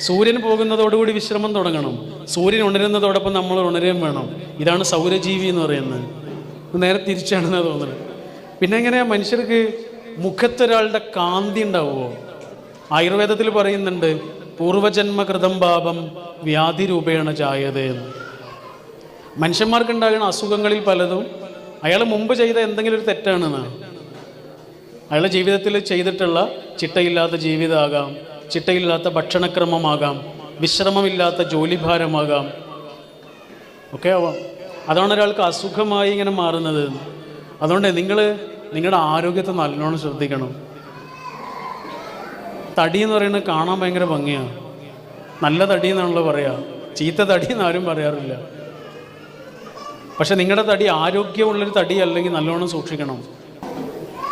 സൂര്യൻ പോകുന്നതോടുകൂടി വിശ്രമം തുടങ്ങണം. സൂര്യൻ ഉണരുന്നതോടൊപ്പം നമ്മൾ ഉണരുകയും വേണം. ഇതാണ് സൗരജീവി എന്ന് പറയുന്നത്. നേരെ തിരിച്ചാണെന്ന് തോന്നുന്നത്. പിന്നെ എങ്ങനെയാ മനുഷ്യർക്ക് മുഖത്തൊരാളുടെ കാന്തി ഉണ്ടാവുമോ? ആയുർവേദത്തിൽ പറയുന്നുണ്ട് പൂർവജന്മകൃതം പാപം വ്യാധി രൂപേണ ചായത് മനുഷ്യന്മാർക്കുണ്ടാകുന്ന അസുഖങ്ങളിൽ പലതും അയാൾ മുമ്പ് ചെയ്ത എന്തെങ്കിലും ഒരു തെറ്റാണെന്നാണ്. അയാളുടെ ജീവിതത്തിൽ ചെയ്തിട്ടുള്ള ചിട്ടയില്ലാത്ത ജീവിതമാകാം. ചിട്ടയില്ലാത്ത ഭക്ഷണക്രമമാകാം വിശ്രമമില്ലാത്ത ജോലിഭാരമാകാം. ഒക്കെ ആവാം അതാണ് ഒരാൾക്ക് അസുഖമായി ഇങ്ങനെ മാറുന്നത്. അതുകൊണ്ട് നിങ്ങൾ നിങ്ങളുടെ ആരോഗ്യത്തെ നല്ലോണം ശ്രദ്ധിക്കണം. തടി എന്ന് പറയുന്നത് കാണാൻ ഭയങ്കര ഭംഗിയാണ് നല്ല തടി എന്നാണല്ലോ പറയുക ചീത്ത തടി എന്ന് ആരും പറയാറില്ല. പക്ഷെ നിങ്ങളുടെ തടി ആരോഗ്യമുള്ളൊരു തടി അല്ലെങ്കിൽ നല്ലോണം സൂക്ഷിക്കണം.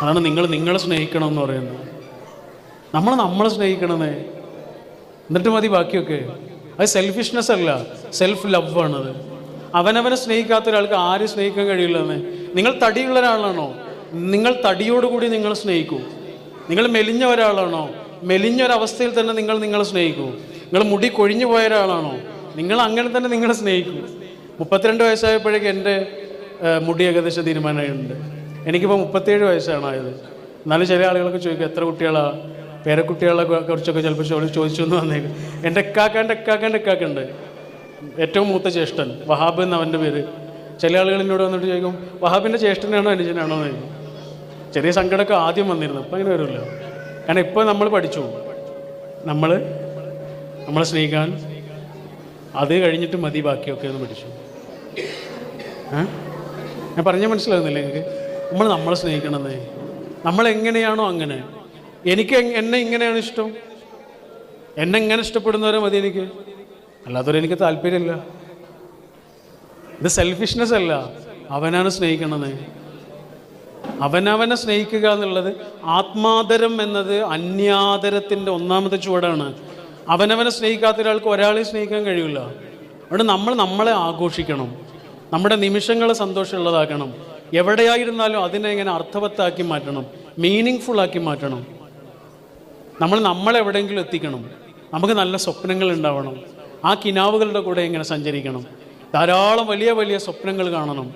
അതാണ് നിങ്ങൾ നിങ്ങളെ സ്നേഹിക്കണം എന്ന് പറയുന്നത്. നമ്മൾ നമ്മളെ സ്നേഹിക്കണമെന്നേ എന്നിട്ട് മതി ബാക്കിയൊക്കെ. അത് സെൽഫിഷ്നെസ് അല്ല സെൽഫ് ലവ് ആണത്. അവനവനെ സ്നേഹിക്കാത്ത ഒരാൾക്ക് ആരും സ്നേഹിക്കാൻ കഴിയില്ലെന്ന്. നിങ്ങൾ തടിയുള്ള ഒരാളാണോ? നിങ്ങൾ തടിയോടുകൂടി നിങ്ങൾ സ്നേഹിക്കൂ. നിങ്ങൾ മെലിഞ്ഞ ഒരാളാണോ? മെലിഞ്ഞ ഒരവസ്ഥയിൽ തന്നെ നിങ്ങൾ നിങ്ങളെ സ്നേഹിക്കൂ. നിങ്ങൾ മുടി കൊഴിഞ്ഞു പോയ ഒരാളാണോ? നിങ്ങൾ അങ്ങനെ തന്നെ നിങ്ങളെ സ്നേഹിക്കൂ. മുപ്പത്തിരണ്ട് വയസ്സായപ്പോഴേക്കും എന്റെ മുടി ഏകദേശം തീരുമാനമായിട്ടുണ്ട്. എനിക്കിപ്പോൾ മുപ്പത്തേഴ് വയസ്സാണ് ആയത്. എന്നാലും ചില ആളുകളൊക്കെ ചോദിക്കും എത്ര കുട്ടികളാ? പേരക്കുട്ടികളെ കുറിച്ചൊക്കെ ചിലപ്പോൾ ചോദിച്ചു എന്ന് വന്നേക്കും. എന്റെ എക്കാക്കാന്റെ എക്കാക്കാന്റെ എക്കാക്കുണ്ട് ഏറ്റവും മൂത്ത ജ്യേഷ്ഠൻ വഹാബ് എന്ന് അവന്റെ പേര്. ചില ആളുകൾ എന്നോട് വന്നിട്ട് ചോദിക്കും വഹാബിന്റെ ജ്യേഷ്ഠനാണോ അനുജനാണോ എന്ന് ചെറിയ സങ്കടമൊക്കെ ആദ്യം വന്നിരുന്നു ഇപ്പം അങ്ങനെ വരുമല്ലോ കാരണം ഇപ്പോൾ നമ്മൾ പഠിച്ചു. നമ്മൾ നമ്മളെ സ്നേഹിക്കാൻ അത് കഴിഞ്ഞിട്ട് മതി ബാക്കിയൊക്കെ ഒന്ന് പഠിച്ചു. ഞാൻ പറഞ്ഞ മനസ്സിലാകുന്നില്ല നിങ്ങൾക്ക്? നമ്മൾ നമ്മളെ സ്നേഹിക്കണമെന്നേ. നമ്മളെങ്ങനെയാണോ അങ്ങനെ. എനിക്ക് എന്നെ ഇങ്ങനെയാണ് ഇഷ്ടം. എന്നെ എങ്ങനെ ഇഷ്ടപ്പെടുന്നവരെ മതി എനിക്ക്. അല്ലാത്തവരെ എനിക്ക് താല്പര്യമില്ല. ഇത് സെൽഫിഷ്നെസ് അല്ല. അവനാണ് സ്നേഹിക്കണത്. അവനവനെ സ്നേഹിക്കുക എന്നുള്ളത് ആത്മാദരം എന്നത് അന്യാദരത്തിന്റെ ഒന്നാമത്തെ ചുവടാണ്. അവനവനെ സ്നേഹിക്കാത്ത ഒരാൾക്ക് ഒരാളെ സ്നേഹിക്കാൻ കഴിയില്ല. അവിടെ നമ്മൾ നമ്മളെ ആഘോഷിക്കണം. നമ്മുടെ നിമിഷങ്ങളെ സന്തോഷമുള്ളതാക്കണം. എവിടെയായിരുന്നാലും അതിനെ ഇങ്ങനെ അർത്ഥവത്താക്കി മാറ്റണം. മീനിങ് ആക്കി മാറ്റണം. നമ്മൾ നമ്മളെവിടെയെങ്കിലും എത്തിക്കണം. നമുക്ക് നല്ല സ്വപ്നങ്ങൾ ഉണ്ടാവണം. ആ കിനാവുകളുടെ കൂടെ ഇങ്ങനെ സഞ്ചരിക്കണം. ധാരാളം വലിയ വലിയ സ്വപ്നങ്ങൾ കാണണം.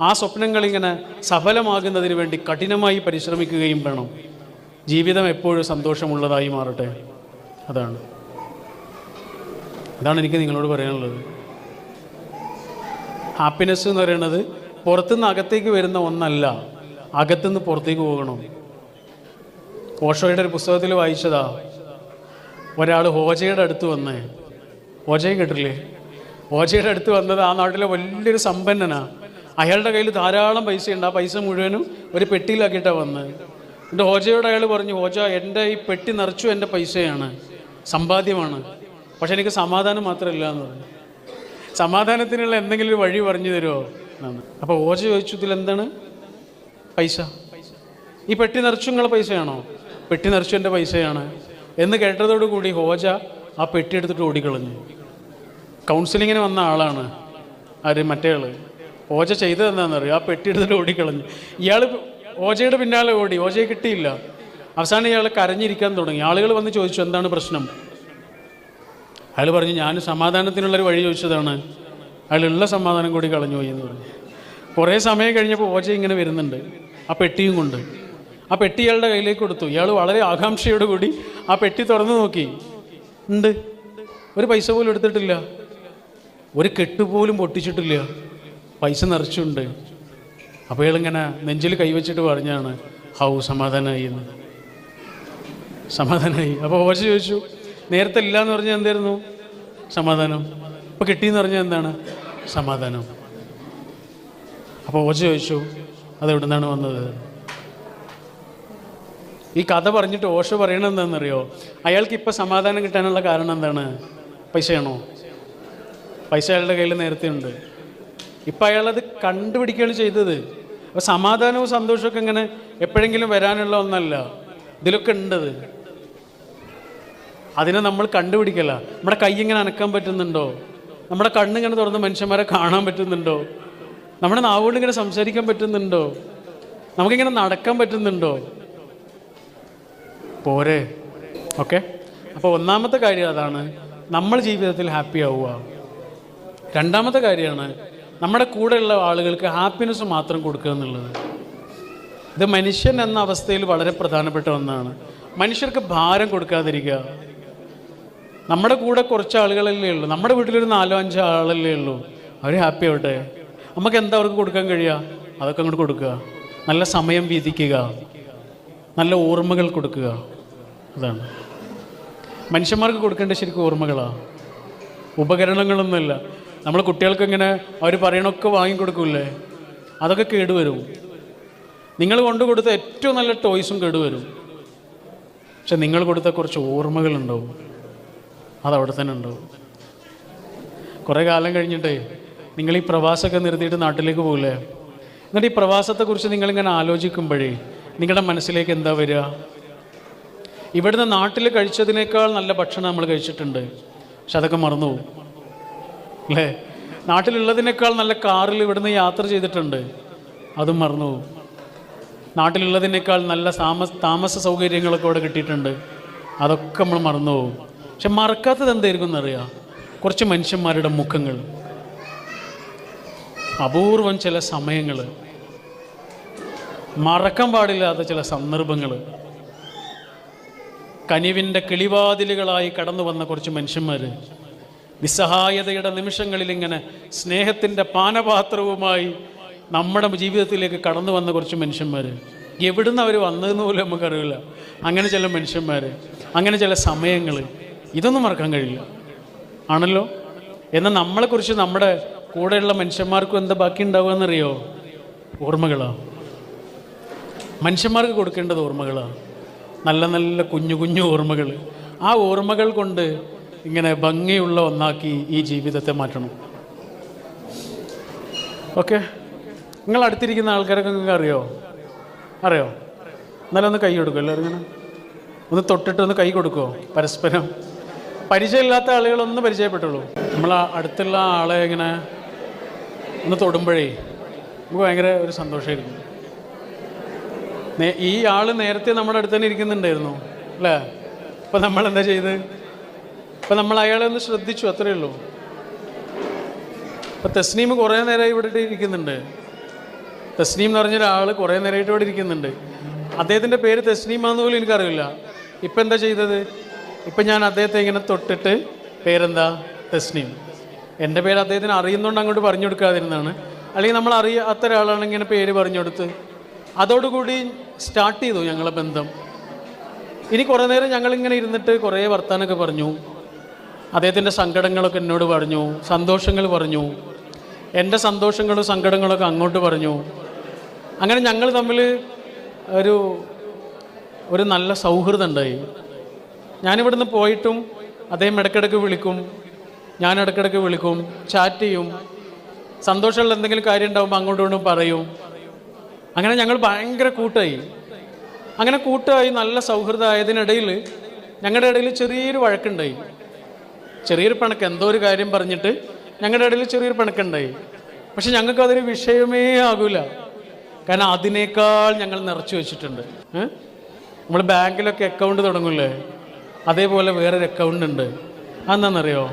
ആ സ്വപ്നങ്ങൾ ഇങ്ങനെ സഫലമാകുന്നതിന് വേണ്ടി കഠിനമായി പരിശ്രമിക്കുകയും വേണം. ജീവിതം എപ്പോഴും സന്തോഷമുള്ളതായി മാറട്ടെ. അതാണ്. അതാണ് എനിക്ക് നിങ്ങളോട് പറയാനുള്ളത്. ഹാപ്പിനെസ് എന്ന് പറയുന്നത് പുറത്തുനിന്ന് അകത്തേക്ക് വരുന്ന ഒന്നല്ല. അകത്തുനിന്ന് പുറത്തേക്ക് പോകണം. ഓഷോയുടെ ഒരു പുസ്തകത്തിൽ വായിച്ചതാ. ഒരാൾ ഹോജയുടെ അടുത്ത് വന്ന്. ഓജയെ കേട്ടില്ലേ ഹോജയുടെ അടുത്ത് വന്നത് ആ നാട്ടിലെ വലിയൊരു സമ്പന്നനാ. അയാളുടെ കയ്യിൽ ധാരാളം പൈസയുണ്ട്. ആ പൈസ മുഴുവനും ഒരു പെട്ടിയിലാക്കിയിട്ടാണ് വന്നത്. എന്റെ ഹോജയോട് അയാൾ പറഞ്ഞു ഹോജ എന്റെ ഈ പെട്ടി നിറച്ചു എന്റെ പൈസയാണ്. സമ്പാദ്യമാണ്. പക്ഷെ എനിക്ക് സമാധാനം മാത്രമല്ല എന്ന് പറഞ്ഞു. സമാധാനത്തിനുള്ള എന്തെങ്കിലും ഒരു വഴി പറഞ്ഞു തരുമോ? എന്നാണ് അപ്പോൾ ഓജ ചോദിച്ചു ഇതിൽ എന്താണ് പൈസ. ഈ പെട്ടി നിറച്ചു നിങ്ങളെ പൈസയാണോ? പെട്ടി നിറച്ചു എന്റെ പൈസയാണ്. എന്ന് കേട്ടതോടുകൂടി ഹോജ ആ പെട്ടി എടുത്തിട്ട് ഓടിക്കളഞ്ഞു. കൗൺസിലിങ്ങിന് വന്ന ആളാണ് ആര് മറ്റേ ആൾ ഓജ ചെയ്തത് എന്താണെന്നറിയോ ആ പെട്ടി എടുത്തിട്ട് ഓടിക്കളഞ്ഞു. ഇയാൾ ഓജയുടെ പിന്നാലെ ഓടി. ഓജയെ കിട്ടിയില്ല. അവസാനം ഇയാൾ കരഞ്ഞിരിക്കാൻ തുടങ്ങി. ആളുകൾ വന്ന് ചോദിച്ചു എന്താണ് പ്രശ്നം? അയാൾ പറഞ്ഞു ഞാൻ സമാധാനത്തിനുള്ളൊരു വഴി ചോദിച്ചതാണ്. അയാളുള്ള സമാധാനം കൂടി കളഞ്ഞു പോയി എന്ന് പറഞ്ഞു. കുറേ സമയം കഴിഞ്ഞപ്പോൾ ഓജ ഇങ്ങനെ വരുന്നുണ്ട്. ആ പെട്ടിയും കൊണ്ട്. ആ പെട്ടി ഇയാളുടെ കയ്യിലേക്ക് കൊടുത്തു. ഇയാൾ വളരെ ആകാംക്ഷയോട് കൂടി ആ പെട്ടി തുറന്നു നോക്കി. ഉണ്ട്. ഒരു പൈസ പോലും എടുത്തിട്ടില്ല. ഒരു കെട്ട് പോലും പൊട്ടിച്ചിട്ടില്ല. പൈസ നിറച്ചുണ്ട്. അപ്പോൾ ഇയാളിങ്ങനെ നെഞ്ചിൽ കൈവച്ചിട്ട് പറഞ്ഞാണ് ഹൗ സമാധാനമായി എന്ന്. സമാധാനമായി അപ്പോൾ ഓജ ചോദിച്ചു നേരത്തെ ഇല്ല എന്ന് പറഞ്ഞാൽ എന്തായിരുന്നു? സമാധാനം. ഇപ്പോൾ കിട്ടിയെന്ന് പറഞ്ഞാൽ എന്താണ്? സമാധാനം. അപ്പോൾ ഓജ ചോദിച്ചു അത് എവിടെ നിന്നാണ് വന്നത്? ഈ കഥ പറഞ്ഞിട്ട് ഓഷ പറയണത് എന്താണെന്നറിയോ? അയാൾക്ക് ഇപ്പോൾ സമാധാനം കിട്ടാനുള്ള കാരണം എന്താണ്? പൈസയാണോ? പൈസ അയാളുടെ കയ്യിൽ നേരത്തെ ഉണ്ട്. ഇപ്പം അയാളത് കണ്ടുപിടിക്കുകയാണ് ചെയ്തത്. അപ്പോൾ സമാധാനവും സന്തോഷമൊക്കെ ഇങ്ങനെ എപ്പോഴെങ്കിലും വരാനുള്ള ഒന്നല്ല. ഇതിലൊക്കെ ഉണ്ടത്. അതിനെ നമ്മൾ കണ്ടുപിടിക്കല നമ്മുടെ കൈ ഇങ്ങനെ അനക്കാൻ പറ്റുന്നുണ്ടോ? നമ്മുടെ കണ്ണിങ്ങനെ തുറന്ന് മനുഷ്യന്മാരെ കാണാൻ പറ്റുന്നുണ്ടോ? നമ്മുടെ നാവുകൊണ്ട് ഇങ്ങനെ സംസാരിക്കാൻ പറ്റുന്നുണ്ടോ? നമുക്കിങ്ങനെ നടക്കാൻ പറ്റുന്നുണ്ടോ? പോരെ. ഓക്കെ? അപ്പോൾ ഒന്നാമത്തെ കാര്യം അതാണ് നമ്മൾ ജീവിതത്തിൽ ഹാപ്പി ആവുക. രണ്ടാമത്തെ കാര്യമാണ് നമ്മുടെ കൂടെയുള്ള ആളുകൾക്ക് ഹാപ്പിനെസ് മാത്രം കൊടുക്കുക എന്നുള്ളത്. ഇത് മനുഷ്യൻ എന്ന അവസ്ഥയിൽ വളരെ പ്രധാനപ്പെട്ട ഒന്നാണ്. മനുഷ്യർക്ക് ഭാരം കൊടുക്കാതിരിക്കുക. നമ്മുടെ കൂടെ കുറച്ച് ആളുകളല്ലേ ഉള്ളൂ. നമ്മുടെ വീട്ടിലൊരു നാലോ അഞ്ചോ ആളല്ലേ ഉള്ളൂ. അവർ ഹാപ്പി ആവട്ടെ. നമുക്ക് എന്താ അവർക്ക് കൊടുക്കാൻ കഴിയുക? അതൊക്കെ അങ്ങോട്ട് കൊടുക്കുക. നല്ല സമയം വീതിക്കുക. നല്ല ഓർമ്മകൾ കൊടുക്കുക. അതാണ്. മനുഷ്യന്മാർക്ക് കൊടുക്കേണ്ട ശരിക്കും ഓർമ്മകളാണ് ഉപകരണങ്ങളൊന്നുമില്ല. നമ്മൾ കുട്ടികൾക്ക് ഇങ്ങനെ അവർ പറയണൊക്കെ വാങ്ങിക്കൊടുക്കൂലേ അതൊക്കെ കേടുവരും. നിങ്ങൾ കൊണ്ടു കൊടുത്ത ഏറ്റവും നല്ല ടോയ്സും കേടുവരും. പക്ഷെ നിങ്ങൾ കൊടുത്ത കുറച്ച് ഓർമ്മകളുണ്ടാവും. അതവിടെ തന്നെ ഉണ്ടാവും. കുറേ കാലം കഴിഞ്ഞിട്ടേ നിങ്ങൾ ഈ പ്രവാസമൊക്കെ നിർത്തിയിട്ട് നാട്ടിലേക്ക് പോകില്ലേ എന്നിട്ട് ഈ പ്രവാസത്തെക്കുറിച്ച് നിങ്ങളിങ്ങനെ ആലോചിക്കുമ്പോഴേ നിങ്ങളുടെ മനസ്സിലേക്ക് എന്താ വരിക? ഇവിടുന്ന് നാട്ടിൽ കഴിച്ചതിനേക്കാൾ നല്ല ഭക്ഷണം നമ്മൾ കഴിച്ചിട്ടുണ്ട്. പക്ഷെ അതൊക്കെ മറന്നുപോകും. അല്ലേ? നാട്ടിലുള്ളതിനേക്കാൾ നല്ല കാറിൽ ഇവിടുന്ന് യാത്ര ചെയ്തിട്ടുണ്ട്. അതും മറന്നുപോകും. നാട്ടിലുള്ളതിനേക്കാൾ നല്ല താമസ താമസ സൗകര്യങ്ങളൊക്കെ അവിടെ കിട്ടിയിട്ടുണ്ട്. അതൊക്കെ നമ്മൾ മറന്നുപോകും. പക്ഷെ മറക്കാത്തത് എന്തായിരിക്കും എന്നറിയാം? കുറച്ച് മനുഷ്യന്മാരുടെ മുഖങ്ങൾ. അപൂർവം ചില സമയങ്ങൾ മറക്കാൻ പാടില്ലാത്ത ചില സന്ദർഭങ്ങൾ കനിവിന്റെ കിളിവാതിലുകളായി കടന്നു വന്ന കുറച്ച് മനുഷ്യന്മാർ നിസ്സഹായതയുടെ നിമിഷങ്ങളിൽ ഇങ്ങനെ സ്നേഹത്തിന്റെ പാനപാത്രവുമായി നമ്മുടെ ജീവിതത്തിലേക്ക് കടന്നു വന്ന കുറച്ച് മനുഷ്യന്മാർ എവിടുന്ന് അവർ വന്നതെന്ന് പോലും നമുക്കറിയില്ല. അങ്ങനെ ചില മനുഷ്യന്മാർ അങ്ങനെ ചില സമയങ്ങൾ ഇതൊന്നും മറക്കാൻ കഴിയില്ല. ആണല്ലോ? എന്നാൽ നമ്മളെക്കുറിച്ച് നമ്മുടെ കൂടെയുള്ള മനുഷ്യന്മാർക്കും എന്താ ബാക്കി ഉണ്ടാവുകയെന്നറിയോ? ഓർമ്മകളാണ് മനുഷ്യന്മാർക്ക് കൊടുക്കേണ്ടത് ഓർമ്മകളാണ് നല്ല നല്ല കുഞ്ഞു കുഞ്ഞു ഓർമ്മകൾ. ആ ഓർമ്മകൾ കൊണ്ട് ഇങ്ങനെ ഭംഗിയുള്ള ഒന്നാക്കി ഈ ജീവിതത്തെ മാറ്റണം. ഓക്കെ? നിങ്ങൾ അടുത്തിരിക്കുന്ന ആൾക്കാരൊക്കെ നിങ്ങൾക്ക് അറിയോ? അറിയോ? എന്നാലും ഒന്ന് കൈ കൊടുക്കുമോ എല്ലാവരും ഇങ്ങനെ. ഒന്ന് തൊട്ടിട്ട് ഒന്ന് കൈ കൊടുക്കുമോ പരസ്പരം. പരിചയമില്ലാത്ത ആളുകളൊന്ന് പരിചയപ്പെട്ടുള്ളൂ നമ്മൾ അടുത്തുള്ള ആളെ ഇങ്ങനെ ഒന്ന് തൊടുമ്പോഴേ നമുക്ക് ഭയങ്കര ഒരു സന്തോഷമായിരിക്കും നേ- ഈ ആൾ നേരത്തെ നമ്മുടെ അടുത്ത് തന്നെ ഇരിക്കുന്നുണ്ടായിരുന്നു അല്ലേ? അപ്പം നമ്മൾ എന്താ ചെയ്ത്? അപ്പം നമ്മൾ അയാളെ ഒന്ന് ശ്രദ്ധിച്ചു അത്രയേ ഉള്ളൂ. അപ്പം തസ്നീം കുറേ നേരമായി ഇവിടെ ഇരിക്കുന്നുണ്ട്. തസ്നീം എന്ന് പറഞ്ഞ ഒരാൾ കുറേ നേരമായിട്ട് ഇവിടെ ഇരിക്കുന്നുണ്ട്. അദ്ദേഹത്തിന്റെ പേര് തസ്നീമാന്ന് പോലും എനിക്കറിയില്ല. ഇപ്പം എന്താ ചെയ്തത്? ഇപ്പം ഞാൻ അദ്ദേഹത്തെ ഇങ്ങനെ തൊട്ടിട്ട് പേരെന്താ? തസ്നീം. എന്റെ പേര് അദ്ദേഹത്തിന് അറിയുന്നതുകൊണ്ട് അങ്ങോട്ട് പറഞ്ഞു കൊടുക്കാതിരുന്നതാണ്. അല്ലെങ്കിൽ നമ്മൾ അറിയാത്ത ഒരാളാണ് ഇങ്ങനെ പേര് പറഞ്ഞു കൊടുത്ത് അതോടുകൂടി സ്റ്റാർട്ട് ചെയ്തു ഞങ്ങളെ ബന്ധം. ഇനി കുറേ നേരം ഞങ്ങളിങ്ങനെ ഇരുന്നിട്ട് കുറേ വർത്താനൊക്കെ പറഞ്ഞു. അദ്ദേഹത്തിന്റെ സങ്കടങ്ങളൊക്കെ എന്നോട് പറഞ്ഞു സന്തോഷങ്ങൾ പറഞ്ഞു എന്റെ സന്തോഷങ്ങളും സങ്കടങ്ങളൊക്കെ അങ്ങോട്ട് പറഞ്ഞു. അങ്ങനെ ഞങ്ങൾ തമ്മിൽ ഒരു ഒരു നല്ല സൗഹൃദം ഉണ്ടായി. ഞാനിവിടുന്ന് പോയിട്ടും അദ്ദേഹം ഇടയ്ക്കിടയ്ക്ക് വിളിക്കും ഞാൻ ഇടയ്ക്കിടയ്ക്ക് വിളിക്കും ചാറ്റ് ചെയ്യും. സന്തോഷമുള്ള എന്തെങ്കിലും കാര്യം ഉണ്ടാകുമ്പോൾ അങ്ങോട്ടും ഇങ്ങോട്ടും പറയും. അങ്ങനെ ഞങ്ങൾ ഭയങ്കര കൂട്ടായി. അങ്ങനെ കൂട്ടായി നല്ല സൗഹൃദമായതിനിടയിൽ ഞങ്ങളുടെ ഇടയിൽ ചെറിയൊരു വഴക്കുണ്ടായി. ചെറിയൊരു പണക്ക് എന്തോ ഒരു കാര്യം പറഞ്ഞിട്ട് ഞങ്ങളുടെ ഇടയിൽ ചെറിയൊരു പണക്കുണ്ടായി. പക്ഷെ ഞങ്ങൾക്ക് അതൊരു വിഷയമേ ആകൂല. കാരണം അതിനേക്കാൾ ഞങ്ങൾ നിറച്ചു വെച്ചിട്ടുണ്ട്. നമ്മൾ ബാങ്കിലൊക്കെ അക്കൗണ്ട് തുടങ്ങില്ലേ? അതേപോലെ വേറൊരു അക്കൗണ്ട് ഉണ്ട്. അതെന്താണെന്നറിയോ?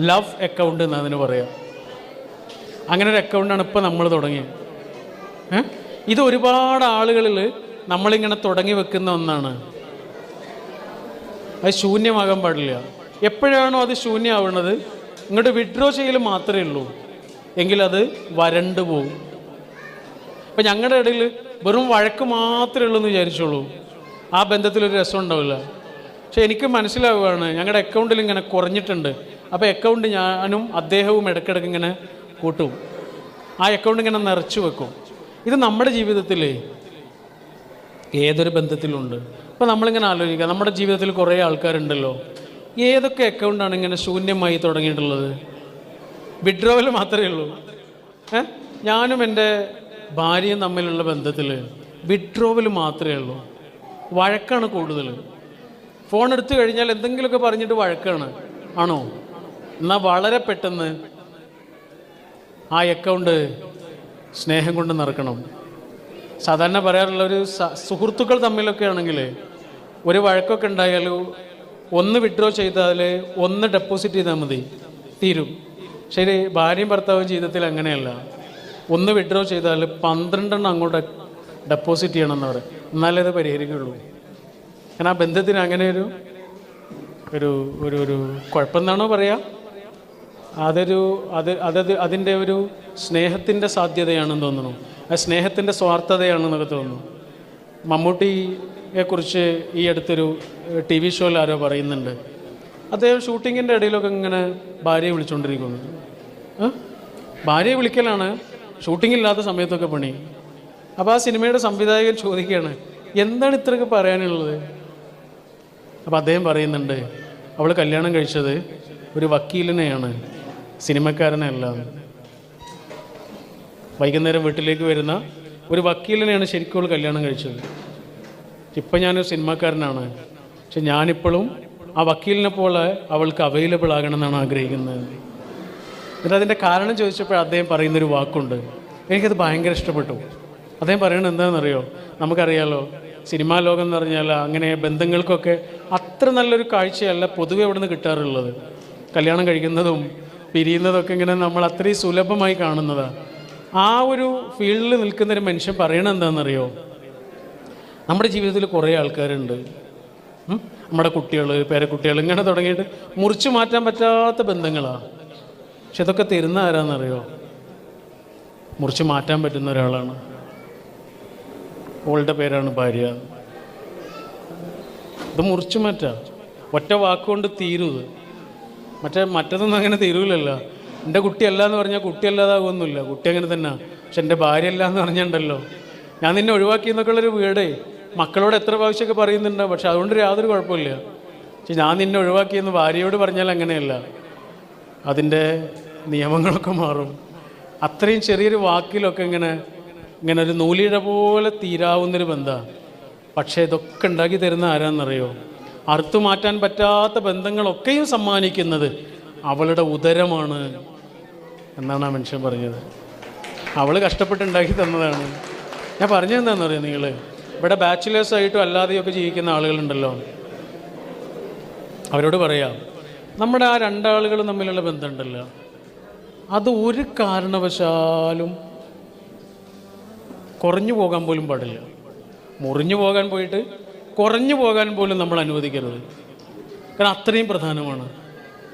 ലവ് അക്കൗണ്ട് എന്നതിന് പറയാം. അങ്ങനെ ഒരു അക്കൗണ്ടാണ് ഇപ്പോൾ നമ്മൾ തുടങ്ങിയത്? ഇത് ഒരുപാട് ആളുകളിൽ നമ്മളിങ്ങനെ തുടങ്ങി വെക്കുന്ന ഒന്നാണ്. അത് ശൂന്യമാകാൻ പാടില്ല. എപ്പോഴാണോ അത് ശൂന്യമാവുന്നത് ഇങ്ങോട്ട് വിഡ്രോ ചെയ്യൽ മാത്രമേ ഉള്ളൂ. എങ്കിലത് വരണ്ടു പോകും അപ്പം ഞങ്ങളുടെ ഇടയിൽ വെറും വഴക്ക് മാത്രമേ ഉള്ളൂ എന്ന് വിചാരിച്ചോളൂ. ആ ബന്ധത്തിലൊരു രസം ഉണ്ടാവില്ല. പക്ഷെ എനിക്ക് മനസ്സിലാവുകയാണ് ഞങ്ങളുടെ അക്കൗണ്ടിൽ ഇങ്ങനെ കുറഞ്ഞിട്ടുണ്ട്. അപ്പോൾ അക്കൗണ്ട് ഞാനും അദ്ദേഹവും ഇടയ്ക്കിടയ്ക്ക് ഇങ്ങനെ കൂട്ടും. ആ അക്കൗണ്ട് ഇങ്ങനെ നിറച്ചു വെക്കും. ഇത് നമ്മുടെ ജീവിതത്തിലേ ഏതൊരു ബന്ധത്തിലുണ്ട്? അപ്പോൾ നമ്മളിങ്ങനെ ആലോചിക്കുക. നമ്മുടെ ജീവിതത്തിൽ കുറേ ആൾക്കാരുണ്ടല്ലോ. ഏതൊക്കെ അക്കൗണ്ടാണ് ഇങ്ങനെ ശൂന്യമായി തുടങ്ങിയിട്ടുള്ളത്? വിഡ്രോവൽ മാത്രമേ ഉള്ളൂ. ഏ? ഞാനും എന്റെ ഭാര്യയും തമ്മിലുള്ള ബന്ധത്തിൽ വിഡ്രോവൽ മാത്രമേ ഉള്ളൂ. വഴക്കാണ് കൂടുതൽ ഫോൺ എടുത്തു കഴിഞ്ഞാൽ എന്തെങ്കിലുമൊക്കെ പറഞ്ഞിട്ട് വഴക്കാണ്. ആണോ? എന്നാൽ വളരെ പെട്ടെന്ന് ആ അക്കൗണ്ട് സ്നേഹം കൊണ്ട് നിറക്കണം സാധാരണ പറയാറുള്ള ഒരു സുഹൃത്തുക്കൾ തമ്മിലൊക്കെ ആണെങ്കിൽ ഒരു വഴക്കൊക്കെ ഉണ്ടായാലോ ഒന്ന് വിഡ്രോ ചെയ്താൽ ഒന്ന് ഡെപ്പോസിറ്റ് ചെയ്താൽ മതി. തീരും. ശരി ഭാര്യയും ഭർത്താവും ജീവിതത്തിൽ അങ്ങനെയല്ല. ഒന്ന് വിഡ്രോ ചെയ്താൽ പന്ത്രണ്ടെണ്ണം അങ്ങോട്ട് ഡെപ്പോസിറ്റ് ചെയ്യണം എന്ന് പറയും. എന്നാലേ അത് പരിഹരിക്കുള്ളൂ. കാരണം ആ ബന്ധത്തിന് അങ്ങനെ ഒരു ഒരു ഒരു ഒരു കുഴപ്പമെന്നാണോ പറയുക അതൊരു അത് അതത് അതിന്റെ ഒരു സ്നേഹത്തിന്റെ സാധ്യതയാണെന്ന് തോന്നുന്നു. ആ സ്നേഹത്തിന്റെ സ്വാർത്ഥതയാണെന്നൊക്കെ തോന്നുന്നു. മമ്മൂട്ടിയെക്കുറിച്ച് ഈ അടുത്തൊരു ടി വി ഷോയിൽ ആരോ പറയുന്നുണ്ട്. അദ്ദേഹം ഷൂട്ടിങ്ങിന്റെ ഇടയിലൊക്കെ ഇങ്ങനെ ഭാര്യയെ വിളിച്ചുകൊണ്ടിരിക്കുന്നു ഭാര്യയെ വിളിക്കലാണ്. ഷൂട്ടിംഗ് ഇല്ലാത്ത സമയത്തൊക്കെ പണി. അപ്പോൾ ആ സിനിമയുടെ സംവിധായകൻ ചോദിക്കുകയാണ് എന്താണ് ഇത്രയൊക്കെ പറയാനുള്ളത്? അപ്പോൾ അദ്ദേഹം പറയുന്നുണ്ട് അവൾ കല്യാണം കഴിച്ചത് ഒരു വക്കീലിനെയാണ്. സിനിമക്കാരനല്ല. വൈകുന്നേരം വീട്ടിലേക്ക് വരുന്ന ഒരു വക്കീലിനെയാണ് ശരിക്കും കല്യാണം കഴിച്ചത്. ഇപ്പം ഞാനൊരു സിനിമാക്കാരനാണ്. പക്ഷെ ഞാനിപ്പോഴും ആ വക്കീലിനെ പോലെ അവൾക്ക് അവൈലബിൾ ആകണം എന്നാണ് ആഗ്രഹിക്കുന്നത്. എന്നിട്ട് അതിന്റെ കാരണം ചോദിച്ചപ്പോൾ അദ്ദേഹം പറയുന്നൊരു വാക്കുണ്ട്. എനിക്കത് ഭയങ്കര ഇഷ്ടപ്പെട്ടു. അദ്ദേഹം പറയണത് എന്താണെന്നറിയോ? നമുക്കറിയാലോ സിനിമാ ലോകം എന്ന് പറഞ്ഞാൽ അങ്ങനെ ബന്ധങ്ങൾക്കൊക്കെ അത്ര നല്ലൊരു കാഴ്ചയല്ല പൊതുവെ അവിടെ നിന്ന് കിട്ടാറുള്ളത്. കല്യാണം കഴിക്കുന്നതും പിരിയുന്നതൊക്കെ ഇങ്ങനെ നമ്മൾ അത്രയും സുലഭമായി കാണുന്നത്. ആ ഒരു ഫീൽഡിൽ നിൽക്കുന്ന ഒരു മനുഷ്യൻ പറയണത് എന്താണെന്നറിയോ? നമ്മുടെ ജീവിതത്തിൽ കുറേ ആൾക്കാരുണ്ട്? നമ്മുടെ കുട്ടികൾ പേരക്കുട്ടികൾ ഇങ്ങനെ തുടങ്ങിയിട്ട് മുറിച്ചു മാറ്റാൻ പറ്റാത്ത ബന്ധങ്ങളാണ് പക്ഷെ ഇതൊക്കെ തരുന്ന ആരാന്നറിയോ? മുറിച്ച് മാറ്റാൻ പറ്റുന്ന ഒരാളാണ്. ഓളുടെ പേരാണ് ഭാര്യ. ഇത് മുറിച്ചു മാറ്റാം. ഒറ്റ വാക്കുകൊണ്ട് തീരും മറ്റേ മറ്റതൊന്നും അങ്ങനെ തീരൂലല്ലോ. എന്റെ കുട്ടിയല്ല എന്ന് പറഞ്ഞാൽ കുട്ടിയല്ലാതാകുമൊന്നുമില്ല കുട്ടി അങ്ങനെ തന്നെ. പക്ഷെ എന്റെ ഭാര്യ അല്ല എന്ന് പറഞ്ഞിട്ടുണ്ടല്ലോ. ഞാൻ നിന്നെ ഒഴിവാക്കി എന്നൊക്കെയുള്ളൊരു വീടേ. മക്കളോട് എത്ര പ്രാവശ്യമൊക്കെ പറയുന്നുണ്ട്. പക്ഷെ അതുകൊണ്ട് യാതൊരു കുഴപ്പമില്ല. പക്ഷെ ഞാൻ നിന്നെ ഒഴിവാക്കിയെന്ന് ഭാര്യയോട് പറഞ്ഞാൽ അങ്ങനെയല്ല. അതിന്റെ നിയമങ്ങളൊക്കെ മാറും. അത്രയും ചെറിയൊരു വാക്കിലൊക്കെ ഇങ്ങനെ ഇങ്ങനെ ഒരു നൂലിഴ പോലെ തീരാവുന്നൊരു ബന്ധമാണ് പക്ഷേ ഇതൊക്കെ ഉണ്ടാക്കി തരുന്ന ആരാന്നറിയോ? അറുത്തു മാറ്റാൻ പറ്റാത്ത ബന്ധങ്ങളൊക്കെയും സമ്മാനിക്കുന്നത് അവളുടെ ഉദരമാണ് എന്നാണ് ആ മനുഷ്യൻ പറഞ്ഞത്. അവൾ കഷ്ടപ്പെട്ടുണ്ടാക്കി തന്നതാണ്. ഞാൻ പറഞ്ഞെന്താണെന്ന് അറിയാം നിങ്ങൾ ഇവിടെ ബാച്ചിലേഴ്സ് ആയിട്ടും അല്ലാതെയൊക്കെ ജീവിക്കുന്ന ആളുകളുണ്ടല്ലോ. അവരോട് പറയാം നമ്മുടെ ആ രണ്ടാളുകൾ തമ്മിലുള്ള ബന്ധമുണ്ടല്ലോ. അത് ഒരു കാരണവശാലും കുറഞ്ഞു പോകാൻ പോലും പാടില്ല. മുറിഞ്ഞു പോകാൻ പോയിട്ട് കുറഞ്ഞു പോകാൻ പോലും നമ്മൾ അനുവദിക്കരുത്. കാരണം അത്രയും പ്രധാനമാണ്.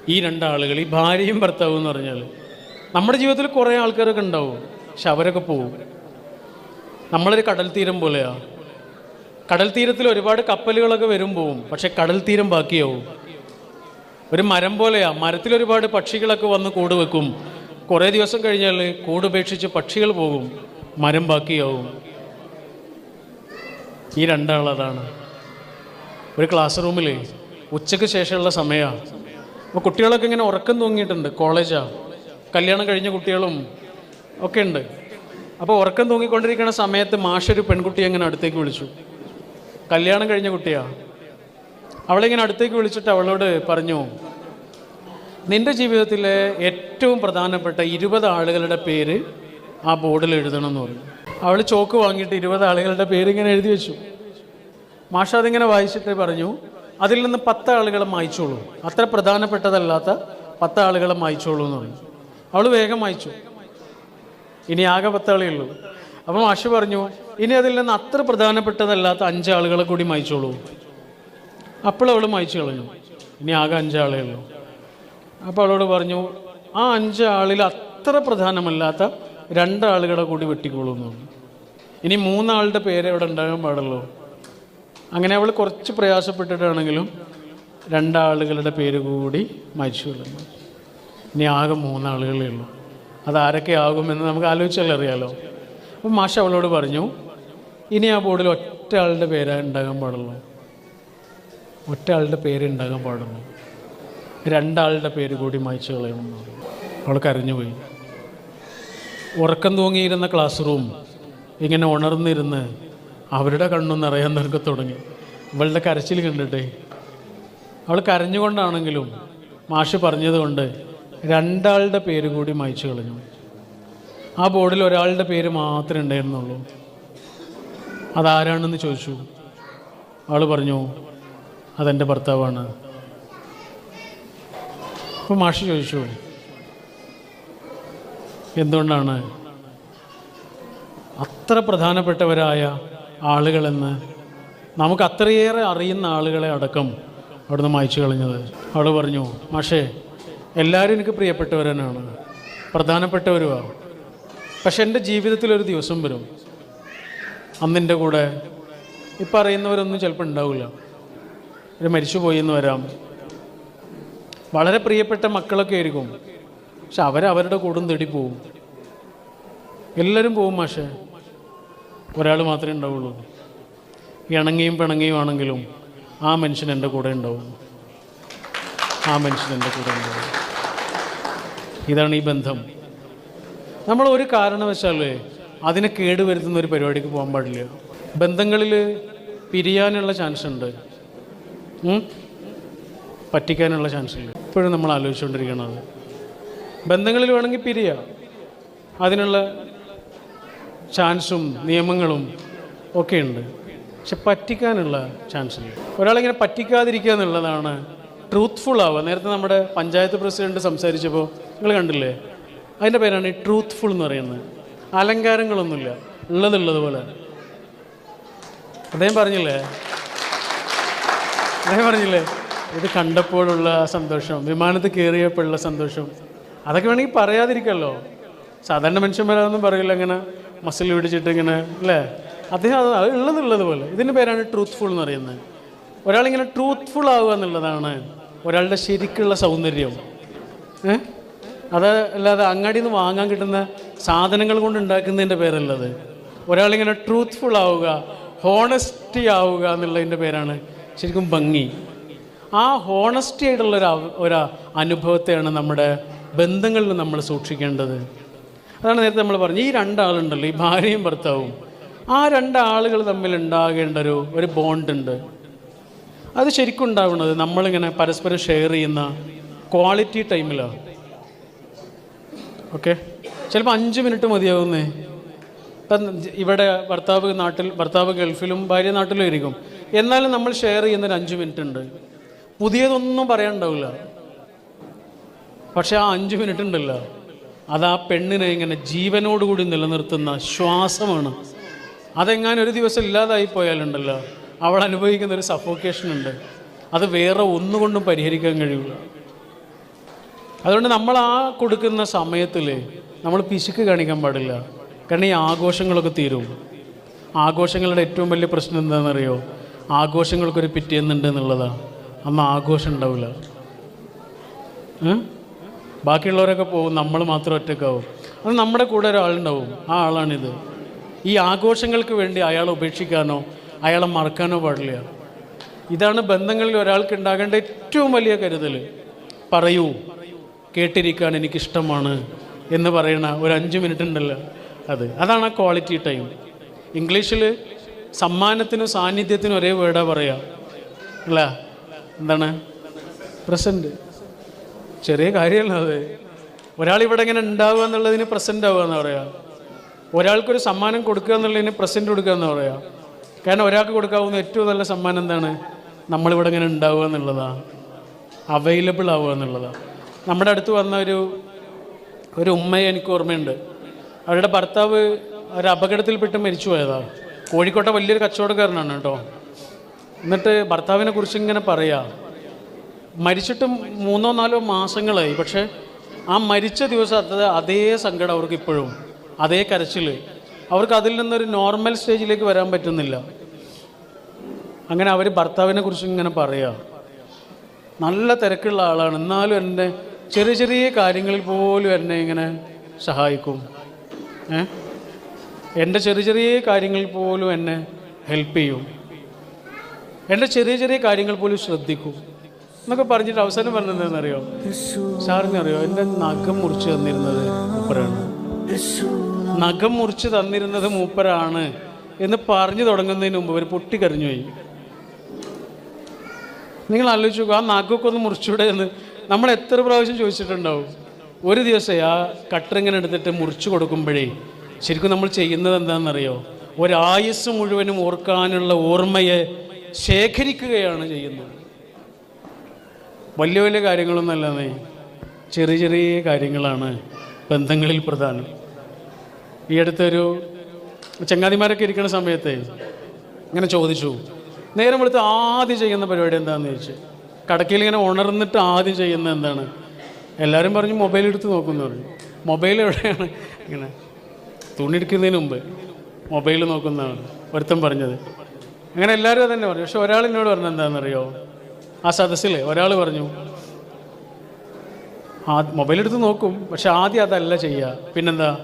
ഈ രണ്ടാളുകൾ ഈ ഭാര്യയും ഭർത്താവും എന്ന് പറഞ്ഞാൽ നമ്മുടെ ജീവിതത്തിൽ കുറേ ആൾക്കാരൊക്കെ ഉണ്ടാവും. പക്ഷെ അവരൊക്കെ പോവും. നമ്മളൊരു കടൽ തീരം പോലെയാ. കടൽ തീരത്തിൽ ഒരുപാട് കപ്പലുകളൊക്കെ വരും പോവും. പക്ഷെ കടൽ തീരം ബാക്കിയാവും. ഒരു മരം പോലെയാ. മരത്തിൽ ഒരുപാട് പക്ഷികളൊക്കെ വന്ന് കൂട് വെക്കും. കുറേ ദിവസം കഴിഞ്ഞാൽ കൂട് ഉപേക്ഷിച്ച് പക്ഷികൾ പോകും. മരം ബാക്കിയാവും. ഈ രണ്ടാളതാണ്. ഒരു ക്ലാസ് റൂമിൽ ഉച്ചയ്ക്ക് ശേഷമുള്ള സമയമാണ് അപ്പോൾ കുട്ടികളൊക്കെ ഇങ്ങനെ ഉറക്കം തൂങ്ങിയിട്ടുണ്ട് കോളേജാണ് കല്യാണം കഴിഞ്ഞ കുട്ടികളും ഒക്കെ ഉണ്ട്. അപ്പോൾ ഉറക്കം തൂങ്ങിക്കൊണ്ടിരിക്കുന്ന സമയത്ത് മാഷൊരു പെൺകുട്ടിയെ ഇങ്ങനെ അടുത്തേക്ക് വിളിച്ചു. കല്യാണം കഴിഞ്ഞ കുട്ടിയാണ് അവളിങ്ങനെ അടുത്തേക്ക് വിളിച്ചിട്ട് അവളോട് പറഞ്ഞു നിന്റെ ജീവിതത്തിലെ ഏറ്റവും പ്രധാനപ്പെട്ട ഇരുപത് ആളുകളുടെ പേര് ആ ബോർഡിൽ എഴുതണം എന്ന് പറഞ്ഞു. അവൾ ചോക്ക് വാങ്ങിയിട്ട് ഇരുപത് ആളുകളുടെ പേര് ഇങ്ങനെ എഴുതി വെച്ചു. മാഷ അതിങ്ങനെ വായിച്ചിട്ട് പറഞ്ഞു അതിൽ നിന്ന് പത്ത് ആളുകളെ മായിച്ചോളൂ. അത്ര പ്രധാനപ്പെട്ടതല്ലാത്ത പത്ത് ആളുകളെ മായിച്ചോളൂ എന്ന് പറഞ്ഞു. അവൾ വേഗം വായിച്ചു ഇനി ആകെ പത്താളേ ഉള്ളൂ. അപ്പം മാഷ് പറഞ്ഞു ഇനി അതിൽ നിന്ന് അത്ര പ്രധാനപ്പെട്ടതല്ലാത്ത അഞ്ചാളുകളെ കൂടി മായിച്ചോളൂ. അവൾ മായ്ച്ചു കളഞ്ഞു. ഇനി ആകെ അഞ്ചാളേ ഉള്ളൂ. അപ്പോൾ അവളോട് പറഞ്ഞു ആ അഞ്ചാളിൽ അത്ര പ്രധാനമല്ലാത്ത രണ്ടാളുകളെ കൂടി വെട്ടിക്കോളൂ എന്ന് പറഞ്ഞു. ഇനി മൂന്നാളുടെ പേര് അവിടെ ഉണ്ടാകാൻ പാടുള്ളൂ? അങ്ങനെ അവൾ കുറച്ച് പ്രയാസപ്പെട്ടിട്ടാണെങ്കിലും രണ്ടാളുകളുടെ പേര് കൂടി മരിച്ചു കളഞ്ഞു ഇനി ആകെ മൂന്നാളുകളേ ഉള്ളൂ. അതാരൊക്കെ ആകുമെന്ന് നമുക്ക് ആലോചിച്ചാൽ അറിയാലോ. അപ്പം മാഷ അവളോട് പറഞ്ഞു ഇനി ആ ബോർഡിൽ ഒറ്റ ആളുടെ പേരാ ഉണ്ടാകാൻ പാടുള്ളൂ. ഒറ്റ ആളുടെ പേര് ഉണ്ടാകാൻ പാടുള്ളൂ. രണ്ടാളുടെ പേര് കൂടി മായ്ച്ചു കളയണം എന്ന് പറഞ്ഞു. അവൾ കരഞ്ഞുപോയി. ഉറക്കം തൂങ്ങിയിരുന്ന ക്ലാസ് റൂം ഇങ്ങനെ ഉണർന്നിരുന്ന് അവരുടെ കണ്ണു നിറയാൻ നിനക്ക് തുടങ്ങി. ഇവളുടെ കരച്ചിൽ കണ്ടിട്ടേ. അവൾ കരഞ്ഞുകൊണ്ടാണെങ്കിലും മാഷ് പറഞ്ഞതുകൊണ്ട് രണ്ടാളുടെ പേര് കൂടി മായിച്ചു കളഞ്ഞു. ആ ബോർഡിൽ ഒരാളുടെ പേര് മാത്രമേ ഉണ്ടായിരുന്നുള്ളൂ. അതാരാണെന്ന് ചോദിച്ചു. അവൾ പറഞ്ഞു അതെന്റെ ഭർത്താവാണ്. അപ്പോൾ മാഷ് ചോദിച്ചു എന്തുകൊണ്ടാണ്? അത്ര പ്രധാനപ്പെട്ടവരായ ആളുകളെന്ന്. നമുക്ക് അത്രയേറെ അറിയുന്ന ആളുകളെ അടക്കം അവിടുന്ന് മായ്ച്ചു കളഞ്ഞത്. അവൾ പറഞ്ഞു മാഷേ എല്ലാവരും എനിക്ക് പ്രിയപ്പെട്ടവർ തന്നെയാണ്. പ്രധാനപ്പെട്ടവരുമാണ് പക്ഷെ എന്റെ ജീവിതത്തിൽ ഒരു ദിവസം വരും. അന്നിന്റെ കൂടെ ഇപ്പം അറിയുന്നവരൊന്നും ചിലപ്പോൾ ഉണ്ടാവില്ല. ഒരു മരിച്ചുപോയി എന്ന് വരാം. വളരെ പ്രിയപ്പെട്ട മക്കളൊക്കെ ആയിരിക്കും. പക്ഷെ അവരവരുടെ കൂടും തേടി പോവും. എല്ലാവരും പോവും മാഷേ. ഒരാൾ മാത്രമേ ഉണ്ടാവുള്ളൂ. ഇണങ്ങിയും പിണങ്ങിയും ആണെങ്കിലും ആ മനുഷ്യൻ എന്റെ കൂടെ ഉണ്ടാവും. ആ മനുഷ്യൻ എന്റെ കൂടെ ഉണ്ടാവും. ഇതാണ് ഈ ബന്ധം. നമ്മൾ ഒരു കാരണവശാൽ അതിനെ കേടുവരുത്തുന്ന ഒരു പരിപാടിക്ക് പോകാൻ പാടില്ല. ബന്ധങ്ങളിൽ പിരിയാനുള്ള ചാൻസ് ഉണ്ട്. പറ്റിക്കാനുള്ള ചാൻസ് ഉണ്ട് ഇപ്പോഴും നമ്മൾ ആലോചിച്ചുകൊണ്ടിരിക്കണത്. ബന്ധങ്ങളിൽ വേണമെങ്കിൽ പിരിയാം. അതിനുള്ള ചാൻസും നിയമങ്ങളും ഒക്കെ ഉണ്ട് പക്ഷെ പറ്റിക്കാനുള്ള ചാൻസ് ഇല്ല ഒരാളിങ്ങനെ പറ്റിക്കാതിരിക്കുക എന്നുള്ളതാണ് ട്രൂത്ത്ഫുൾ ആവുക. നേരത്തെ നമ്മുടെ പഞ്ചായത്ത് പ്രസിഡന്റ് സംസാരിച്ചപ്പോൾ നിങ്ങൾ കണ്ടില്ലേ? അതിന്റെ പേരാണ് ഈ ട്രൂത്ത്ഫുൾ എന്ന് പറയുന്നത്. അലങ്കാരങ്ങളൊന്നുമില്ല. ഉള്ളതുള്ളതുപോലെ അദ്ദേഹം പറഞ്ഞില്ലേ? അദ്ദേഹം പറഞ്ഞില്ലേ? ഇത് കണ്ടപ്പോഴുള്ള സന്തോഷം വിമാനത്തിൽ കയറിയപ്പോഴുള്ള സന്തോഷം. അതൊക്കെ വേണമെങ്കിൽ പറയാതിരിക്കല്ലോ. സാധാരണ മനുഷ്യന്മാരതൊന്നും പറയില്ല ഇങ്ങനെ മസിൽ പിടിച്ചിട്ട് ഇങ്ങനെ അല്ലേ? അദ്ദേഹം അത് ഉള്ളതുള്ളത് പോലെ. ഇതിന്റെ പേരാണ് ട്രൂത്ത്ഫുൾ എന്ന് പറയുന്നത്. ഒരാളിങ്ങനെ ട്രൂത്ത്ഫുൾ ആവുക എന്നുള്ളതാണ് ഒരാളുടെ ശരിക്കുള്ള സൗന്ദര്യം. അത് അല്ലാതെ അങ്ങാടിയിൽ നിന്ന് വാങ്ങാൻ കിട്ടുന്ന സാധനങ്ങൾ കൊണ്ട് ഉണ്ടാക്കുന്നതിന്റെ പേരല്ലത്. ഒരാളിങ്ങനെ ട്രൂത്ത്ഫുൾ ആവുക ഹോണസ്റ്റി ആവുക എന്നുള്ളതിന്റെ പേരാണ് ശരിക്കും ഭംഗി. ആ ഹോണസ്റ്റി ആയിട്ടുള്ള ഒരു ഒരു അനുഭവത്തെയാണ് നമ്മുടെ ബന്ധങ്ങളിൽ നമ്മൾ സൂക്ഷിക്കേണ്ടത്. അതാണ് നേരത്തെ നമ്മൾ പറഞ്ഞു ഈ രണ്ടാളുണ്ടല്ലോ ഈ ഭാര്യയും ഭർത്താവും. ആ രണ്ടാളുകൾ തമ്മിൽ ഉണ്ടാകേണ്ട ഒരു ഒരു ബോണ്ട് ഉണ്ട്. അത് ശരിക്കും ഉണ്ടാവുന്നത് നമ്മളിങ്ങനെ പരസ്പരം ഷെയർ ചെയ്യുന്ന ക്വാളിറ്റി ടൈമിലാണ് ഓക്കെ ചിലപ്പോൾ അഞ്ച് മിനിറ്റ് മതിയാവുന്നേ. ഇപ്പം ഇവിടെ ഭർത്താവ് നാട്ടിൽ ഭർത്താവ് ഗൾഫിലും ഭാര്യ നാട്ടിലും ഇരിക്കും എന്നാലും നമ്മൾ ഷെയർ ചെയ്യുന്ന ഒരു അഞ്ച് മിനിറ്റ് ഉണ്ട്. പുതിയതൊന്നും പറയാനുണ്ടാവില്ല പക്ഷെ ആ അഞ്ച് മിനിറ്റ് ഉണ്ടല്ലോ. അത് ആ പെണ്ണിനെ ഇങ്ങനെ ജീവനോടുകൂടി നിലനിർത്തുന്ന ശ്വാസമാണ്. അതെങ്ങാനും ഒരു ദിവസം ഇല്ലാതായി പോയാലുണ്ടല്ലോ. അവൾ അനുഭവിക്കുന്ന ഒരു സഫോക്കേഷൻ ഉണ്ട്. അത് വേറെ ഒന്നുകൊണ്ടും പരിഹരിക്കാൻ കഴിയില്ല അതുകൊണ്ട് നമ്മൾ ആ കൊടുക്കുന്ന സമയത്തിൽ നമ്മൾ പിശുക്ക് കാണിക്കാൻ പാടില്ല. കാരണം ഈ ആഘോഷങ്ങളൊക്കെ തീരും. ആഘോഷങ്ങളുടെ ഏറ്റവും വലിയ പ്രശ്നം എന്താണെന്നറിയോ? ആഘോഷങ്ങൾക്കൊരു പിറ്റേന്നുണ്ട് എന്നുള്ളതാണ് അന്ന് ആഘോഷം ഉണ്ടാവില്ല? ബാക്കിയുള്ളവരൊക്കെ പോകും നമ്മൾ മാത്രം ഒറ്റക്കാവും അത് നമ്മുടെ കൂടെ ഒരാളുണ്ടാവും ആ ആളാണിത്. ഈ ആഘോഷങ്ങൾക്ക് വേണ്ടി അയാളെ ഉപേക്ഷിക്കാനോ അയാളെ മറക്കാനോ പാടില്ല. ഇതാണ് ബന്ധങ്ങളിൽ ഒരാൾക്ക് ഉണ്ടാകേണ്ട ഏറ്റവും വലിയ കരുതൽ പറയൂ കേട്ടിരിക്കാൻ എനിക്കിഷ്ടമാണ് എന്ന് പറയണ ഒരു അഞ്ച് മിനിറ്റ് ഉണ്ടല്ലോ അത്. അതാണ് ആ ക്വാളിറ്റി ടൈം ഇംഗ്ലീഷിൽ സമ്മാനത്തിനും സാന്നിധ്യത്തിനും ഒരേ വേർഡാണ് പറയുക അല്ല എന്താണ്? പ്രസന്റ് ചെറിയ കാര്യമല്ല അത്. ഒരാൾ ഇവിടെ ഇങ്ങനെ ഉണ്ടാവുക എന്നുള്ളതിന് പ്രസന്റ് ആവുക എന്ന് പറയാം. ഒരാൾക്കൊരു സമ്മാനം കൊടുക്കുക എന്നുള്ളതിന് പ്രസന്റ് കൊടുക്കുക എന്ന് പറയാം. കാരണം ഒരാൾക്ക് കൊടുക്കാവുന്ന ഏറ്റവും നല്ല സമ്മാനം എന്താണ്? നമ്മളിവിടെ ഇങ്ങനെ ഉണ്ടാവുക എന്നുള്ളതാണ് അവൈലബിൾ ആവുക എന്നുള്ളതാണ് നമ്മുടെ അടുത്ത് വന്ന ഒരു ഒരു ഉമ്മയെ എനിക്ക് ഓർമ്മയുണ്ട്. അവരുടെ ഭർത്താവ് ഒരു അപകടത്തിൽപ്പെട്ട് മരിച്ചു പോയതാണ് കോഴിക്കോട്ടെ വലിയൊരു കച്ചവടക്കാരനാണ് കേട്ടോ. എന്നിട്ട് ഭർത്താവിനെ കുറിച്ച് ഇങ്ങനെ പറയാം. മരിച്ചിട്ട് മൂന്നോ നാലോ മാസങ്ങളായി. പക്ഷേ ആ മരിച്ച ദിവസം അതേ സങ്കടം അവർക്ക് ഇപ്പോഴും. അതേ കരച്ചിൽ അവർക്ക് അതിൽ നിന്നൊരു നോർമൽ സ്റ്റേജിലേക്ക് വരാൻ പറ്റുന്നില്ല. അങ്ങനെ അവർ ഭർത്താവിനെ കുറിച്ച് ഇങ്ങനെ പറയുക നല്ല തിരക്കുള്ള ആളാണ്. എന്നാലും എന്നെ ചെറിയ ചെറിയ കാര്യങ്ങളിൽ പോലും എന്നെ ഇങ്ങനെ സഹായിക്കും. ഏ? എന്റെ ചെറിയ ചെറിയ കാര്യങ്ങളിൽ പോലും എന്നെ ഹെൽപ്പ് ചെയ്യും. എന്റെ ചെറിയ ചെറിയ കാര്യങ്ങൾ പോലും ശ്രദ്ധിക്കും. എന്നൊക്കെ പറഞ്ഞിട്ട് അവസാനം പറഞ്ഞതെന്നറിയോ സാറിനറിയോ എന്റെ നഖം മുറിച്ച് തന്നിരുന്നത് മൂപ്പരാണ്. നഖം മുറിച്ച് തന്നിരുന്നത് മൂപ്പരാണ് എന്ന് പറഞ്ഞു തുടങ്ങുന്നതിന് മുമ്പ് ഒരു പൊട്ടിക്കരഞ്ഞു പോയി. നിങ്ങൾ ആലോചിച്ച് ആ നഖമൊക്കെ ഒന്ന് മുറിച്ചൂടെ എന്ന് നമ്മൾ എത്ര പ്രാവശ്യം ചോദിച്ചിട്ടുണ്ടാവും. ഒരു ദിവസം ആ കട്ടറിങ്ങനെ എടുത്തിട്ട് മുറിച്ചു കൊടുക്കുമ്പോഴേ ശരിക്കും നമ്മൾ ചെയ്യുന്നത് എന്താണെന്നറിയോ? ഒരായുസ് മുഴുവനും ഓർക്കാനുള്ള ഓർമ്മയെ ശേഖരിക്കുകയാണ് ചെയ്യുന്നത്. വലിയ വലിയ കാര്യങ്ങളൊന്നല്ലേ ചെറിയ ചെറിയ കാര്യങ്ങളാണ് ബന്ധങ്ങളിൽ പ്രധാനം. ഈ അടുത്തൊരു ചങ്ങാതിമാരൊക്കെ ഇരിക്കുന്ന സമയത്ത് ഇങ്ങനെ ചോദിച്ചു നേരം വെളുത്ത് ആദ്യം ചെയ്യുന്ന പരിപാടി എന്താണെന്ന് ചോദിച്ചു? കടക്കയിൽ ഇങ്ങനെ ഉണർന്നിട്ട് ആദ്യം ചെയ്യുന്ന എന്താണ്? എല്ലാവരും പറഞ്ഞു മൊബൈൽ എടുത്ത് നോക്കുന്നു പറഞ്ഞു. മൊബൈൽ എവിടെയാണ്? ഇങ്ങനെ. തുണി എടുക്കുന്നതിന് മുമ്പ് മൊബൈൽ നോക്കുന്നതാണ് ഒരുത്തൻ പറഞ്ഞത്. അങ്ങനെ എല്ലാവരും അതന്നെ പറഞ്ഞു. പക്ഷെ ഒരാൾ എന്നോട് പറഞ്ഞത് എന്താണെന്നറിയോ? ആ സദസ്സിൽ ഒരാൾ പറഞ്ഞു ആ മൊബൈൽ എടുത്ത് നോക്കും. പക്ഷെ ആദ്യം അതല്ല ചെയ്യുക. പിന്നെന്താ?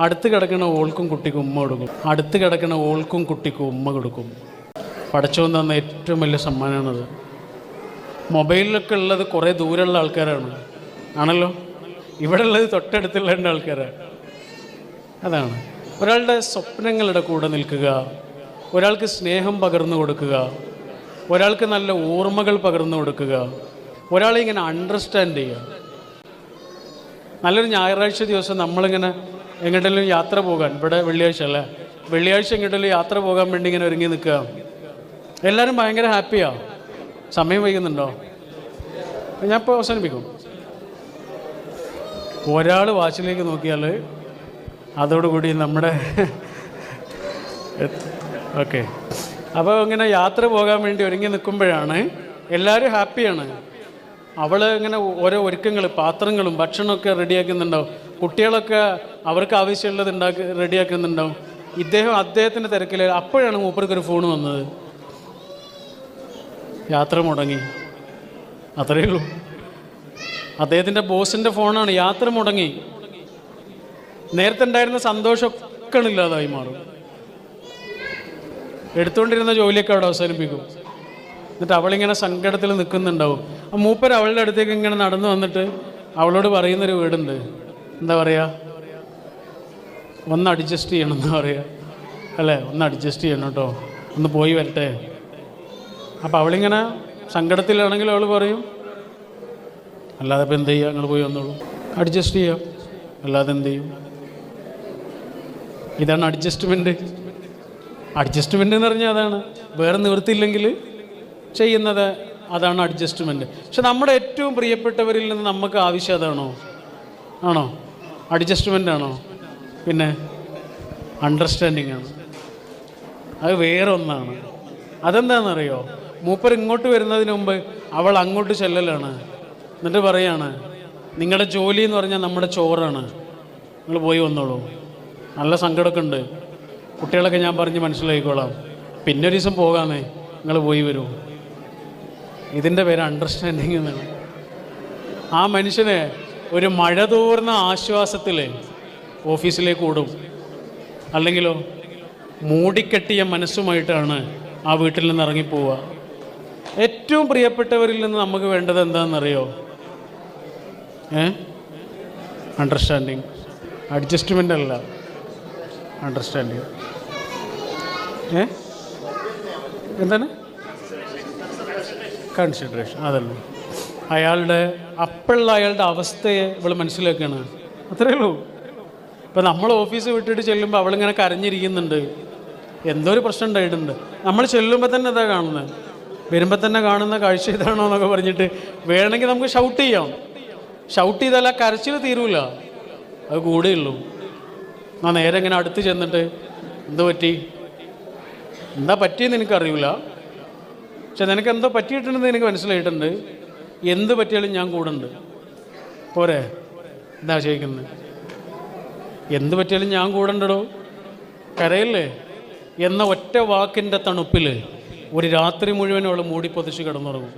അടുത്ത് കിടക്കുന്ന ഓൾക്കും കുട്ടിക്കും ഉമ്മ കൊടുക്കും. അടുത്ത് കിടക്കുന്ന ഓൾക്കും കുട്ടിക്കും ഉമ്മ കൊടുക്കും. പഠിച്ചു തന്ന ഏറ്റവും വലിയ സമ്മാനമാണത്. മൊബൈലിലൊക്കെ ഉള്ളത് കുറേ ദൂരമുള്ള ആൾക്കാരാണ്. ആണല്ലോ? ഇവിടെ ഉള്ളത് തൊട്ടടുത്തുള്ള രണ്ട് ആൾക്കാരാണ്. അതാണ്. ഒരാളുടെ സ്വപ്നങ്ങളുടെ കൂടെ നിൽക്കുക. ഒരാൾക്ക് സ്നേഹം പകർന്നു കൊടുക്കുക. ഒരാൾക്ക് നല്ല ഓർമ്മകൾ പകർന്നു കൊടുക്കുക. ഒരാളെ ഇങ്ങനെ അണ്ടർസ്റ്റാൻഡ് ചെയ്യുക. നല്ലൊരു ഞായറാഴ്ച ദിവസം നമ്മളിങ്ങനെ എങ്ങോട്ടെങ്കിലും യാത്ര പോകാൻ ഇവിടെ വെള്ളിയാഴ്ച അല്ലേ? വെള്ളിയാഴ്ച എങ്ങോട്ടെങ്കിലും യാത്ര പോകാൻ വേണ്ടി ഇങ്ങനെ ഒരുങ്ങി നിൽക്കുക. എല്ലാവരും ഭയങ്കര ഹാപ്പിയാ സമയം വൈകുന്നുണ്ടോ? ഞാൻ ഇപ്പോൾ അവസാനിപ്പിക്കും. ഒരാൾ വാച്ചിലേക്ക് നോക്കിയാൽ അതോടുകൂടി നമ്മുടെ ഓക്കെ അപ്പോൾ ഇങ്ങനെ യാത്ര പോകാൻ വേണ്ടി ഒരുങ്ങി നിൽക്കുമ്പോഴാണ് എല്ലാവരും ഹാപ്പിയാണ്. അവൾ ഇങ്ങനെ ഓരോ ഒരുക്കങ്ങൾ പാത്രങ്ങളും ഭക്ഷണമൊക്കെ റെഡിയാക്കുന്നുണ്ടാവും. കുട്ടികളൊക്കെ അവർക്ക് ആവശ്യമുള്ളത് ഉണ്ടാക്കി റെഡിയാക്കുന്നുണ്ടാവും. ഇദ്ദേഹം അദ്ദേഹത്തിന്റെ തിരക്കിൽ അപ്പോഴാണ് മൂപ്പർക്കൊരു ഫോൺ വന്നത്. യാത്ര മുടങ്ങി. അത്രയേ ഉള്ളൂ. അദ്ദേഹത്തിന്റെ ബോസിന്റെ ഫോണാണ്. യാത്ര മുടങ്ങി. നേരത്തെ ഉണ്ടായിരുന്ന സന്തോഷമൊക്കെ ഇല്ലാതായി മാറും. എടുത്തുകൊണ്ടിരുന്ന ജോലിയൊക്കെ അവിടെ അവസാനിപ്പിക്കും. എന്നിട്ട് അവളിങ്ങനെ സങ്കടത്തിൽ നിൽക്കുന്നുണ്ടാവും. ആ മൂപ്പർ അവളുടെ അടുത്തേക്ക് ഇങ്ങനെ നടന്നു വന്നിട്ട് അവളോട് പറയുന്നൊരു വീടുണ്ട്. എന്താ പറയുക ഒന്ന് അഡ്ജസ്റ്റ് ചെയ്യണം എന്താ പറയുക അല്ലേ? ഒന്ന് അഡ്ജസ്റ്റ് ചെയ്യണം കേട്ടോ. ഒന്ന് പോയി വരട്ടെ. അപ്പോൾ അവളിങ്ങനെ സങ്കടത്തിലാണെങ്കിൽ അവൾ പറയും അല്ലാതെ ഇപ്പം എന്ത് ചെയ്യുക പോയി വന്നോളൂ. അഡ്ജസ്റ്റ് ചെയ്യാം. അല്ലാതെ എന്ത് ചെയ്യും? ഇതാണ് അഡ്ജസ്റ്റ്മെന്റ് അഡ്ജസ്റ്റ്മെന്റ് എന്ന് പറഞ്ഞാൽ അതാണ്. വേറെ നിവൃത്തിയില്ലെങ്കിൽ ചെയ്യുന്നത് അതാണ് അഡ്ജസ്റ്റ്മെന്റ് പക്ഷെ നമ്മുടെ ഏറ്റവും പ്രിയപ്പെട്ടവരിൽ നിന്ന് നമുക്ക് ആവശ്യം അതാണോ? ആണോ? അഡ്ജസ്റ്റ്മെന്റ് ആണോ? പിന്നെ അണ്ടർസ്റ്റാൻഡിങ് ആണ്. അത് വേറെ ഒന്നാണ്. അതെന്താണെന്നറിയോ? മൂപ്പർ ഇങ്ങോട്ട് വരുന്നതിന് മുമ്പ് അവൾ അങ്ങോട്ട് ചെല്ലലാണ്. എന്നിട്ട് പറയാണ് നിങ്ങളുടെ ജോലി എന്ന് പറഞ്ഞാൽ നമ്മുടെ ചോറാണ്. നിങ്ങൾ പോയി വന്നോളൂ. നല്ല സങ്കടമൊക്കെ ഉണ്ട്. കുട്ടികളൊക്കെ ഞാൻ പറഞ്ഞ് മനസ്സിലാക്കിക്കോളാം. പിന്നെ ഒരു ദിവസം പോകാമേ. നിങ്ങൾ പോയി വരൂ. ഇതിന്റെ പേര് അണ്ടർസ്റ്റാൻഡിങ് എന്നാണ്. ആ മനുഷ്യന് ഒരു മഴ തോർന്ന ആശ്വാസത്തിൽ ഓഫീസിലേക്ക് ഓടും. അല്ലെങ്കിലോ മൂടിക്കെട്ടിയ മനസ്സുമായിട്ടാണ് ആ വീട്ടിൽ നിന്ന് ഇറങ്ങിപ്പോവുക. ഏറ്റവും പ്രിയപ്പെട്ടവരിൽ നിന്ന് നമുക്ക് വേണ്ടത് എന്താണെന്നറിയോ? ഏ? അണ്ടർസ്റ്റാൻഡിങ് അഡ്ജസ്റ്റ്മെന്റ് അല്ല. അണ്ടർസ്റ്റാൻഡിങ് ഏ? എന്താണ്? കൺസിഡറേഷൻ അതല്ല. അയാളുടെ അപ്പോഴുള്ള അയാളുടെ അവസ്ഥയെ ഇവൾ മനസ്സിലാക്കുകയാണ്. അത്രേ ഉള്ളൂ. ഇപ്പം നമ്മൾ ഓഫീസ് വിട്ടിട്ട് ചെല്ലുമ്പോൾ അവളിങ്ങനെ കരഞ്ഞിരിക്കുന്നുണ്ട്. എന്തോ ഒരു പ്രശ്നം ഉണ്ടായിട്ടുണ്ട്. നമ്മൾ ചെല്ലുമ്പോൾ തന്നെ ഇതാ കാണുന്നത് വരുമ്പോൾ തന്നെ കാണുന്ന കാഴ്ച ഇതാണോ എന്നൊക്കെ പറഞ്ഞിട്ട് വേണമെങ്കിൽ നമുക്ക് ഷൗട്ട് ചെയ്യാം. ഷൗട്ട് ചെയ്താൽ ആ കരച്ചിൽ തീരൂല. അത് കൂടെയുള്ളൂ. ഞാൻ നേരെ ഇങ്ങനെ അടുത്ത് ചെന്നിട്ട് എന്ത് പറ്റി? എന്താ പറ്റിയെന്ന് എനിക്കറിയില്ല. പക്ഷെ നിനക്ക് എന്തോ പറ്റിയിട്ടുണ്ടെന്ന് എനിക്ക് മനസ്സിലായിട്ടുണ്ട്. എന്ത് പറ്റിയാലും ഞാൻ കൂടുണ്ട്. പോരെ. എന്താ ചോദിക്കുന്നത് എന്ത് പറ്റിയാലും ഞാൻ കൂടണ്ടടോ. കരയല്ലേ? എന്ന ഒറ്റ വാക്കിന്റെ തണുപ്പിൽ ഒരു രാത്രി മുഴുവൻ അവൾ മൂടിപ്പൊതിച്ച് കിടന്നുറങ്ങും.